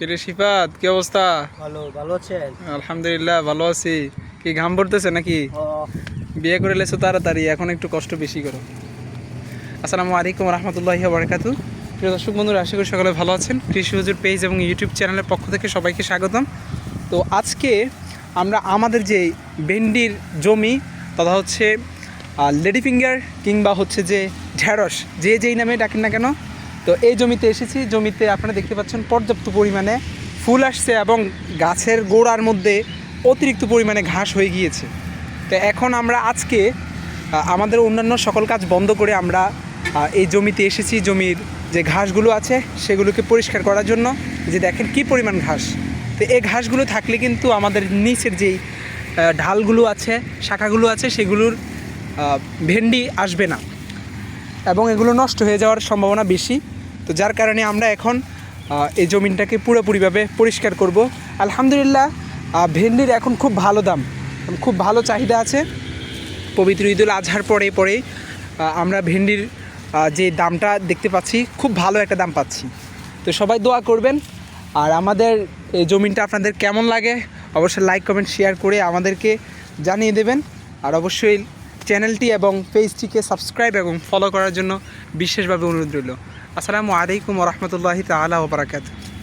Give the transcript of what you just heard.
কিরে শিফাত কি অবস্থা? ভালো ভালো আছেন? আলহামদুলিল্লাহ ভালো আছি। কি ঘাম পড়তেছে নাকি? বিয়ে করে লেছো তাড়াতাড়ি এখন একটু কষ্ট বেশি করো। আসসালামু আলাইকুম রহমতুল্লাহি বারকাতু প্রিয় দর্শক বন্ধুরা আশা করি সকলে ভালো আছেন। কৃষি হুজুর পেজ এবং ইউটিউব চ্যানেলের পক্ষ থেকে সবাইকে স্বাগতম। তো আজকে আমরা আমাদের যে ভেন্ডির জমি তথা হচ্ছে লেডি ফিঙ্গার কিংবা হচ্ছে যে ঢ্যাঁড়স যে যেই নামে ডাকেন না কেন তো এই জমিতে এসেছি। জমিতে আপনারা দেখতে পাচ্ছেন পর্যাপ্ত পরিমাণে ফুল আসছে এবং গাছের গোড়ার মধ্যে অতিরিক্ত পরিমাণে ঘাস হয়ে গিয়েছে। তো এখন আমরা আজকে আমাদের অন্যান্য সকল কাজ বন্ধ করে আমরা এই জমিতে এসেছি। জমির যে ঘাসগুলো আছে, সেগুলোকে পরিষ্কার করার জন্য যে দেখেন কি পরিমাণ ঘাস। তো এই ঘাসগুলো থাকলে কিন্তু আমাদের নিচের যেই ঢালগুলো আছে, শাখাগুলো আছে, সেগুলোর ভেন্ডি আসবে না। এবং এগুলো নষ্ট হয়ে যাওয়ার সম্ভাবনা বেশি। তো যার কারণে আমরা এখন এই জমিনটাকে পুরোপুরিভাবে পরিষ্কার করব। আলহামদুলিল্লাহ ভেন্ডির এখন খুব ভালো দাম, খুব ভালো চাহিদা আছে। পবিত্র ঈদুল আজহার পরে পরে আমরা ভেন্ডির যে দামটা দেখতে পাচ্ছি, খুব ভালো একটা দাম পাচ্ছি। তো সবাই দোয়া করবেন। আর আমাদের এই জমিনটা আপনাদের কেমন লাগে, অবশ্যই লাইক কমেন্ট শেয়ার করে আমাদেরকে জানিয়ে দেবেন। আর অবশ্যই চ্যানেলটি এবং পেজটিকে সাবস্ক্রাইব এবং ফলো করার জন্য বিশেষভাবে অনুরোধ রইল। আসসালামু আলাইকুম রহমতুল্লাহি তালা ওবরাকাত